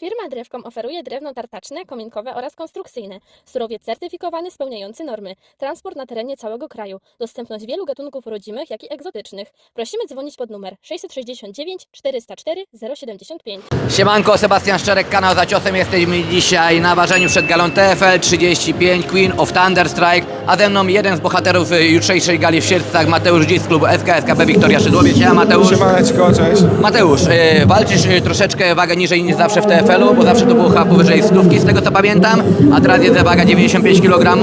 Firma Drewkom oferuje drewno tartaczne, kominkowe oraz konstrukcyjne. Surowiec certyfikowany spełniający normy. Transport na terenie całego kraju. Dostępność wielu gatunków rodzimych, jak i egzotycznych. Prosimy dzwonić pod numer 669 404 075. Siemanko, Sebastian Szczerek, kanał za ciosem. Jesteśmy dzisiaj na ważeniu przed galą TFL 35 Queen of Thunder Strike, a ze mną jeden z bohaterów jutrzejszej gali w Sierdzach, Mateusz Dziś z klubu SKSKB Wiktoria Szydłowiec. Ja Mateusz. Siemaneczko, cześć. Mateusz, y, walczysz y, troszeczkę wagę niżej niż zawsze w TFL-u, bo zawsze to było chyba powyżej stówki, z tego co pamiętam, a teraz jest waga 95 kg.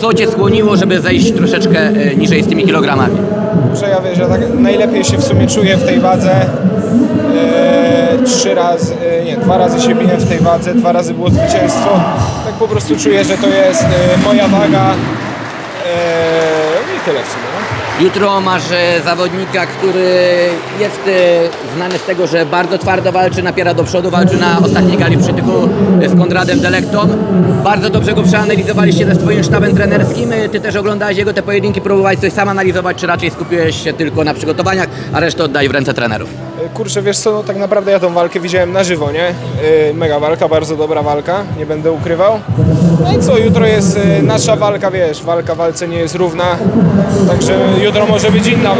Co Cię skłoniło, żeby zejść troszeczkę y, niżej z tymi kilogramami? Że ja tak najlepiej się w sumie czuję w tej wadze. Eee, trzy razy, e, nie, dwa razy się biłem w tej wadze, dwa razy było zwycięstwo. Tak po prostu czuję, że to jest e, moja waga. Eee, I tyle w sumie. No. Jutro masz e, zawodnika, który jest e, znany z tego, że bardzo twardo walczy, napiera do przodu, walczy na ostatniej gali w przytyku e, z Konradem Delektą. Bardzo dobrze go przeanalizowaliście ze swoim sztabem trenerskim. Ty też oglądałeś jego te pojedynki, próbowałeś coś sam analizować, czy raczej skupiłeś się tylko na przygotowaniach, a resztę oddaj w ręce trenerów. E, Kurczę, wiesz co, no tak naprawdę ja tą walkę widziałem na żywo, nie? E, Mega walka, bardzo dobra walka, nie będę ukrywał. No i co, jutro jest e, nasza walka, wiesz, walka walce nie jest równa, także jutro może być inna,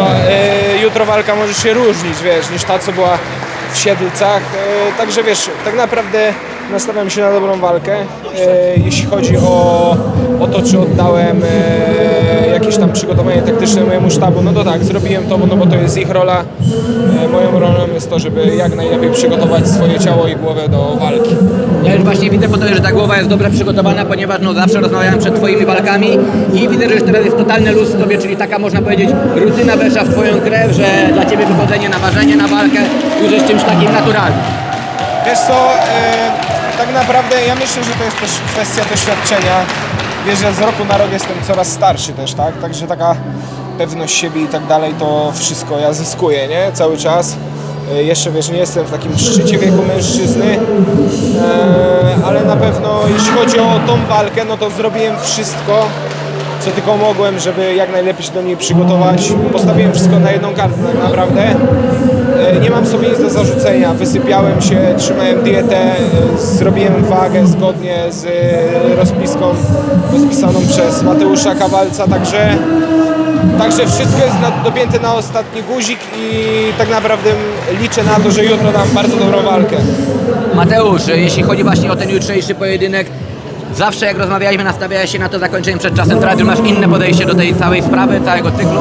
jutro walka może się różnić, wiesz, niż ta, co była w Siedlcach, także wiesz, tak naprawdę nastawiam się na dobrą walkę, jeśli chodzi o, o to, czy oddałem tam przygotowanie taktyczne mojemu sztabu, no to tak, zrobiłem to, bo- no bo to jest ich rola. E, Moją rolą jest to, żeby jak najlepiej przygotować swoje ciało i głowę do walki. Ja już właśnie widzę po to, że ta głowa jest dobrze przygotowana, ponieważ no zawsze rozmawiałem przed Twoimi walkami i widzę, że już teraz jest totalny luz w Tobie, czyli taka można powiedzieć rutyna weszła w Twoją krew, że dla Ciebie wychodzenie na ważenie, na walkę już jest czymś takim naturalnym. Wiesz co, e, tak naprawdę ja myślę, że to jest też kwestia doświadczenia. Wiesz, że z roku na rok jestem coraz starszy też, tak? Także taka pewność siebie i tak dalej, to wszystko ja zyskuję, nie? Cały czas. E, Jeszcze wiesz, nie jestem w takim szczycie wieku mężczyzny, e, ale na pewno jeśli chodzi o tą walkę, no to zrobiłem wszystko, co tylko mogłem, żeby jak najlepiej się do niej przygotować. Postawiłem wszystko na jedną kartę tak naprawdę. E, Nie mam sobie nic do zarzucenia. Wysypiałem się, trzymałem dietę, e, zrobiłem wagę zgodnie z e, rozpiską rozpisaną przez Mateusza Kawalca, także, także wszystko jest dopięte na ostatni guzik i tak naprawdę liczę na to, że jutro dam bardzo dobrą walkę. Mateusz, jeśli chodzi właśnie o ten jutrzejszy pojedynek, zawsze jak rozmawialiśmy, nastawiałeś się na to zakończenie przed czasem. Już masz inne podejście do tej całej sprawy, całego cyklu.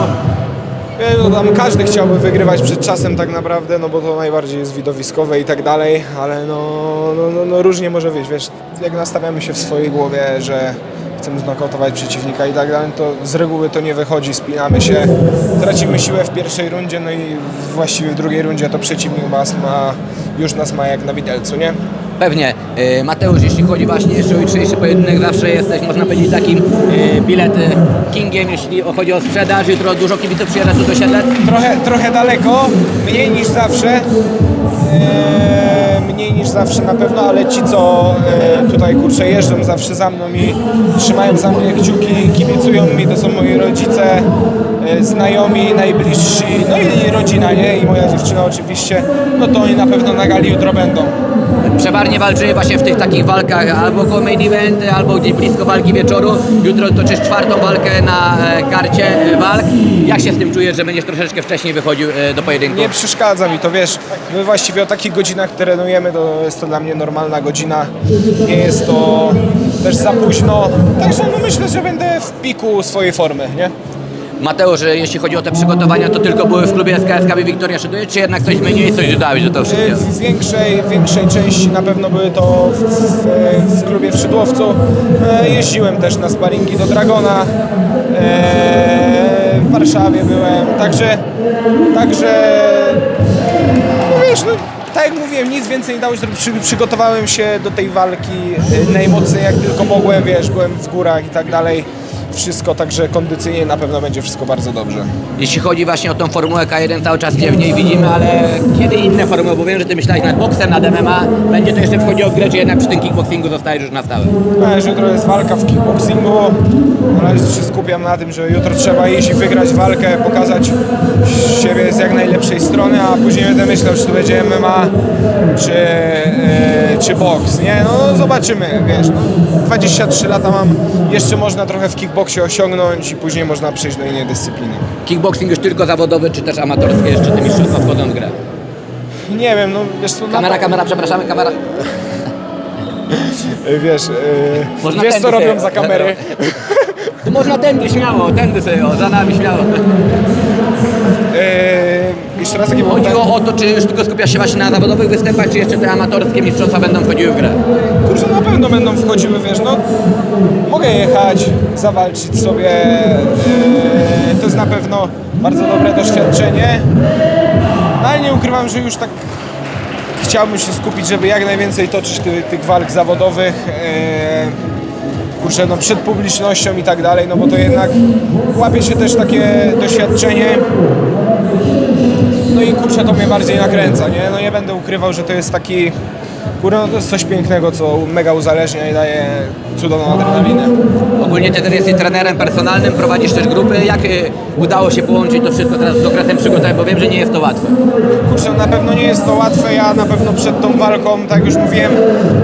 No, tam każdy chciałby wygrywać przed czasem tak naprawdę, no bo to najbardziej jest widowiskowe i tak dalej, ale no, no, no, no różnie może wyjść, wiesz, jak nastawiamy się w swojej głowie, że chcemy znokautować przeciwnika i tak dalej, to z reguły to nie wychodzi, spinamy się, tracimy siłę w pierwszej rundzie, no i właściwie w drugiej rundzie to przeciwnik nas ma, już nas ma jak na widelcu, nie? Pewnie. E, Mateusz, jeśli chodzi właśnie jeszcze o jutrzejszy pojedynek, zawsze jesteś, można powiedzieć, takim e, bilet e, kingiem, jeśli chodzi o sprzedaż. Jutro dużo kibiców przyjeżdża tu do Siedlec. trochę, trochę daleko, mniej niż zawsze. Mniej niż zawsze na pewno, ale ci co tutaj kurczę jeżdżą zawsze za mną i trzymają za mnie kciuki, kibicują mi, to są moi rodzice, znajomi, najbliżsi, no i rodzina, nie? I moja dziewczyna oczywiście, no to oni na pewno na gali jutro będą. Przeważnie walczymy właśnie w tych takich walkach albo koło main eventy, albo gdzieś blisko walki wieczoru. Jutro toczysz czwartą walkę na e, karcie e, walk. Jak się z tym czujesz, że będziesz troszeczkę wcześniej wychodził e, do pojedynku? Nie przeszkadza mi to, wiesz, my właściwie o takich godzinach trenujemy, to jest to dla mnie normalna godzina, nie jest to też za późno, także no myślę, że będę w piku swojej formy, nie? Mateusz, e, jeśli chodzi o te przygotowania, to tylko były w klubie SKSKB Wiktoria Szyduje, czy jednak coś zmieniłeś, coś dodałeś do tego wszystkiego? W większej, większej części na pewno były to w, w, w klubie w Szydłowcu. E, Jeździłem też na sparingi do Dragona. E, w Warszawie byłem. Także, także no wiesz, no, tak jak mówiłem, nic więcej nie dało się zrobić. Przy, przygotowałem się do tej walki e, najmocniej jak tylko mogłem, wiesz, byłem w górach i tak dalej. Wszystko, także kondycyjnie na pewno będzie wszystko bardzo dobrze. Jeśli chodzi właśnie o tą formułę K1, cały czas Cię w niej widzimy, ale kiedy inne formuły? Bo wiem, że Ty myślałeś nad boksem, nad MMA. Będzie to jeszcze wchodziło w grę, czy jednak przy tym kickboxingu zostajesz już na stałe? No, że jutro jest walka w kickboxingu. Na razie się skupiam na tym, że jutro trzeba iść i wygrać walkę, pokazać siebie z jak najlepszej strony, a później będę myślał, czy to będzie MMA, czy, e, czy boks, nie? No zobaczymy, wiesz, no, 23 lata mam, jeszcze można trochę w kickboxie osiągnąć i później można przejść do innej dyscypliny. Kickboxing już tylko zawodowy, czy też amatorskie jeszcze te mistrzostwa wchodzą w grę? Nie wiem, no wiesz co, Kamera, na, kamera, przepraszamy, kamera. e, wiesz, e, wiesz co robią za kamery. To można tędy śmiało, tędy sobie, o, za nami śmiało. Jeszcze raz jakie było pytanie? Chodziło o to, czy już tylko skupiasz się właśnie na zawodowych występach, czy jeszcze te amatorskie mistrzostwa będą wchodziły w grę? Kurczę, na pewno będą wchodziły, wiesz, no mogę jechać, zawalczyć sobie, e, to jest na pewno bardzo dobre doświadczenie, no, ale nie ukrywam, że już tak chciałbym się skupić, żeby jak najwięcej toczyć ty, tych walk zawodowych, e, kurczę, no przed publicznością i tak dalej, no bo to jednak łapie się też takie doświadczenie, kurczę, to mnie bardziej nakręca, nie? No nie będę ukrywał, że to jest taki, kurczę, no to jest coś pięknego, co mega uzależnia i daje cudowną adrenalinę. Ogólnie Ty też jesteś trenerem personalnym, prowadzisz też grupy. Jak y, udało się połączyć to wszystko teraz z okresem przygotowań, bo wiem, że nie jest to łatwe. Kurczę, na pewno nie jest to łatwe, ja na pewno przed tą walką, tak jak już mówiłem,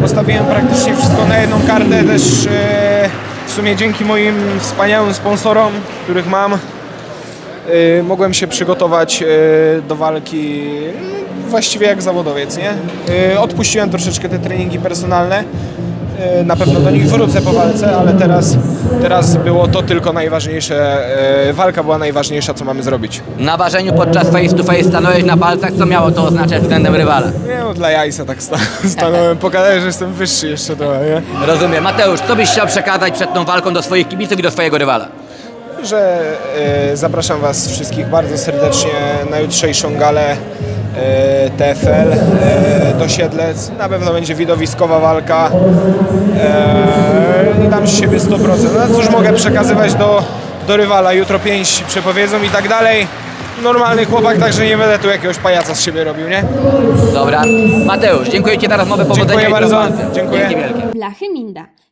postawiłem praktycznie wszystko na jedną kartę, też e, w sumie dzięki moim wspaniałym sponsorom, których mam, mogłem się przygotować e, do walki mm, właściwie jak zawodowiec, nie? Odpuściłem troszeczkę te treningi personalne, na pewno do nich wrócę po walce, ale teraz, teraz było to tylko najważniejsze, walka była najważniejsza, co mamy zrobić. Na ważeniu podczas face to face stanąłeś na palcach, co miało to oznaczać względem rywala? Nie no, dla jajca tak sta- stanąłem, pokazać, że jestem wyższy jeszcze trochę, nie? Rozumiem. Mateusz, co byś chciał przekazać przed tą walką do swoich kibiców i do swojego rywala? Że e, zapraszam Was wszystkich bardzo serdecznie na jutrzejszą galę e, TFL e, do Siedlec. Na pewno będzie widowiskowa walka i dam z siebie 100%. No cóż mogę przekazywać do, do rywala, jutro pięść przepowiedzą i tak dalej. Normalny chłopak, także nie będę tu jakiegoś pajaca z siebie robił, nie? Dobra. Mateusz, dziękuję Ci za rozmowę, powodzenia Dziękuję i bardzo. Dziękuję. Dzięki wielkie. Blachy Minda,